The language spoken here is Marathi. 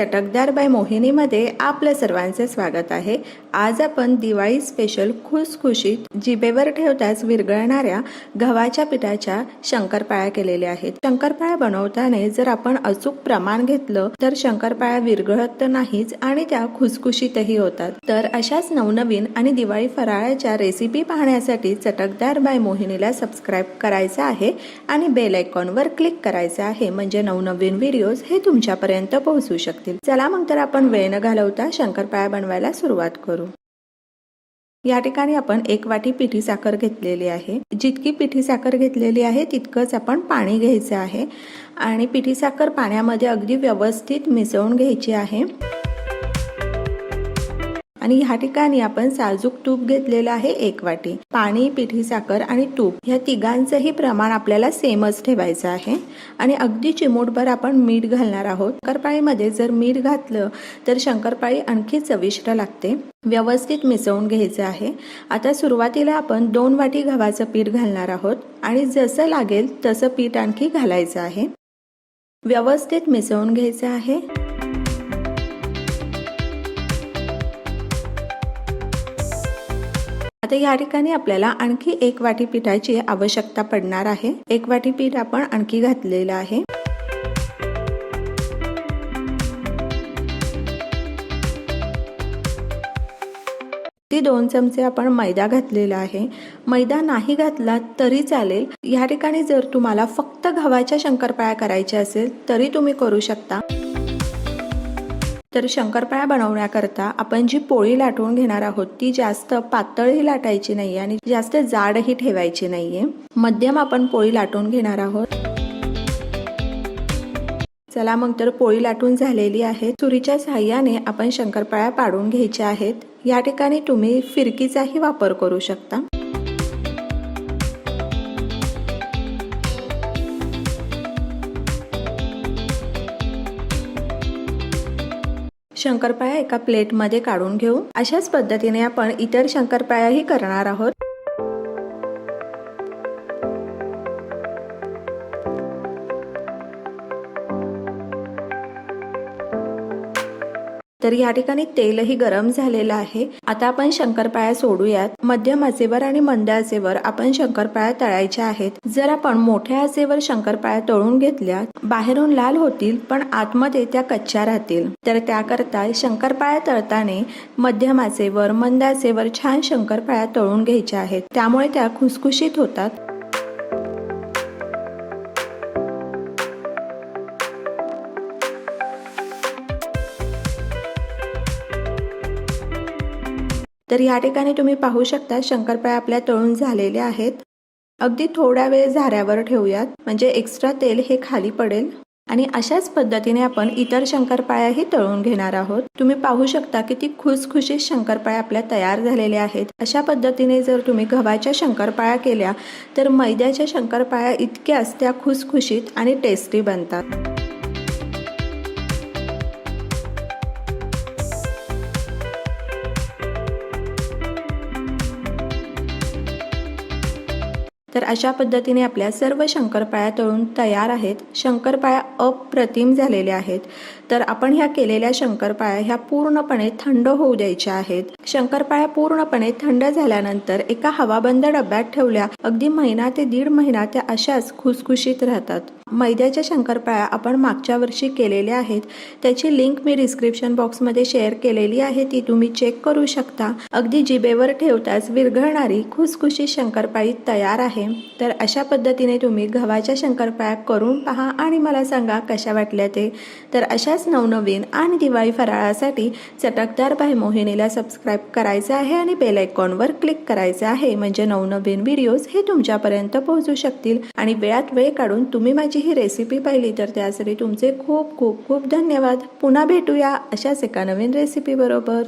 चटकदार बाय मोहिनीमध्ये आपलं सर्वांचे स्वागत आहे. आज आपण दिवाळी स्पेशल खुसखुशीत जिभेवर ठेवताच विरघळणाऱ्या गव्हाच्या पिठाच्या शंकरपाळ्या केलेल्या आहेत. शंकरपाळ्या बनवताना जर आपण अचूक प्रमाण घेतलं तर शंकरपाळ्या विरघळत तर नाहीच आणि त्या खुसखुशीतही होतात. तर अशाच नवनवीन आणि दिवाळी फराळाच्या रेसिपी पाहण्यासाठी चटकदार बाय मोहिनीला सबस्क्राईब करायचं आहे आणि बेल आयकॉनवर क्लिक करायचं आहे. म्हणजे नवनवीन व्हिडिओज हे तुमच्यापर्यंत पोहोचू शकते शकतील चला मग तर आपण वेळ न घालवता शंकरपाळ्या बनवायला सुरुवात करू. या ठिकाणी आपण एक वाटी पिठी साखर घेतलेली आहे. जितकी पिठी साखर घेतलेली आहे तितकंच आपण पाणी घ्यायचं आहे. आणि पिठी साखर पाण्यामध्ये अगदी व्यवस्थित मिसळून घ्यायची आहे. आणि ह्या ठिकाणी आपण साजूक तूप घेतलेलं आहे एक वाटी. पाणी पिठी साखर आणि तूप ह्या तिघांचंही प्रमाण आपल्याला सेमच ठेवायचं आहे. आणि अगदी चिमूटभर आपण मीठ घालणार आहोत. शंकरपाळीमध्ये जर मीठ घातलं तर शंकरपाळी आणखी चविष्ट लागते. व्यवस्थित मिसळून घ्यायचं आहे. आता सुरुवातीला आपण दोन वाटी गव्हाचं पीठ घालणार आहोत. आणि जसं लागेल तसं पीठ आणखी घालायचं आहे. व्यवस्थित मिसळून घ्यायचं आहे. आता या ठिकाणी आपल्याला आणखी एक वाटी पिठाची आवश्यकता पडणार आहे. एक वाटी पीठ आपण आणखी घातलेलं आहे. ती दोन चमचे आपण मैदा घातलेला आहे. मैदा नाही घातला तरी चालेल. या ठिकाणी जर तुम्हाला फक्त गव्हाच्या शंकरपाळ्या करायच्या असेल तरी तुम्ही करू शकता. तर शंकरपाळ्या बनवण्याकरता आपण जी पोळी लाटून घेणार आहोत ती जास्त पातळही लाटायची नाही आणि जास्त जाडही ठेवायची नाहीये. मध्यम आपण पोळी लाटून घेणार आहोत. चला मग तर पोळी लाटून झालेली आहे. सुरीच्या साह्याने आपण शंकरपाळ्या पाडून घ्यायच्या आहेत. या ठिकाणी तुम्ही फिरकीचाही वापर करू शकता. शंकरपाळ्या एका प्लेटमध्ये काढून घेऊ. अशाच पद्धतीने आपण इतर शंकरपाळ्याही करणार आहोत. तर या ठिकाणी तेलही गरम झालेलं आहे. आता आपण शंकरपाळ्या सोडूयात. मध्यम आचेवर आणि मंद आचेवर आपण शंकरपाळ्या तळायच्या आहेत. जर आपण मोठ्या आचेवर शंकरपाळ्या तळून घेतल्या बाहेरून लाल होतील पण आतमध्ये त्या कच्च्या राहतील. तर त्याकरता शंकरपाळ्या तळताना मध्यम आचेवर मंद आचेवर छान शंकरपाळ्या तळून घ्यायच्या आहेत. त्यामुळे त्या खुसखुशीत होतात. तर या ठिकाणी तुम्ही पाहू शकता शंकरपाळ्या आपल्या तळून झालेल्या आहेत. अगदी थोडा वेळ झाऱ्यावर ठेवूयात. म्हणजे एक्स्ट्रा तेल हे खाली पडेल. आणि अशाच पद्धतीने आपण इतर शंकरपाळ्याही तळून घेणार आहोत. तुम्ही पाहू शकता की ती खुसखुशीत शंकरपाळ्या आपल्या तयार झालेल्या आहेत. अशा पद्धतीने जर तुम्ही गव्हाच्या शंकरपाळ्या केल्या तर मैद्याच्या शंकरपाळ्या इतक्याच त्या खुसखुशीत आणि टेस्टी बनतात. तर अशा पद्धतीने आपल्या सर्व शंकरपाळ्या तळून तयार आहेत. शंकरपाळ्या अप्रतिम झालेल्या आहेत. तर आपण ह्या केलेल्या शंकरपाळ्या ह्या पूर्णपणे थंड होऊ द्यायच्या आहेत. शंकरपाळ्या पूर्णपणे थंड झाल्यानंतर एका हवाबंद डब्यात ठेवल्या. अगदी महिना ते दीड महिना त्या अशाच खुसखुशीत राहतात. मैद्याच्या शंकरपाळ्या आपण मागच्या वर्षी केलेल्या आहेत. त्याची लिंक मी डिस्क्रिप्शन बॉक्समध्ये शेअर केलेली आहे. ती तुम्ही चेक करू शकता. अगदी जिबेवर ठेवताच विरघळणारी खुसखुशी शंकरपाळी तयार आहे. तर अशा पद्धतीने तुम्ही गव्हाच्या शंकरपाळ्या करून पहा आणि मला सांगा कशा वाटल्या ते. तर अशाच नवनवीन आणि दिवाळी फराळासाठी चटकदार बाय मोहिनीला सबस्क्राईब करायचं आहे आणि बेल आयकॉनवर क्लिक करायचं आहे. म्हणजे नवनवीन व्हिडिओज हे तुमच्यापर्यंत पोहोचू शकतील. आणि वेळात वेळ काढून तुम्ही माझी ही रेसिपी पाहिली तर त्यासाठी तुमचे खूप खूप खूप धन्यवाद. पुन्हा भेटूया अशाच एका नवीन रेसिपी बरोबर.